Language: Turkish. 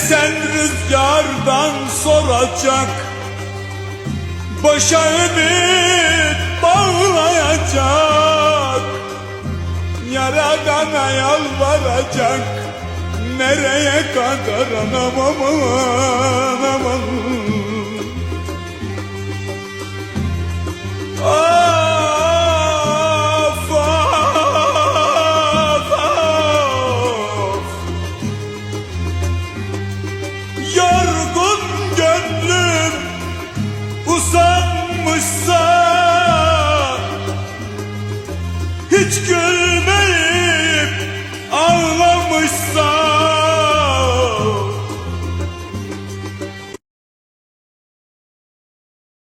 esen rüzgardan soracak Başa ümit bağlayacak. Yaradana yalvaracak Nereye kadar anam aman olmuşsa hiç gülme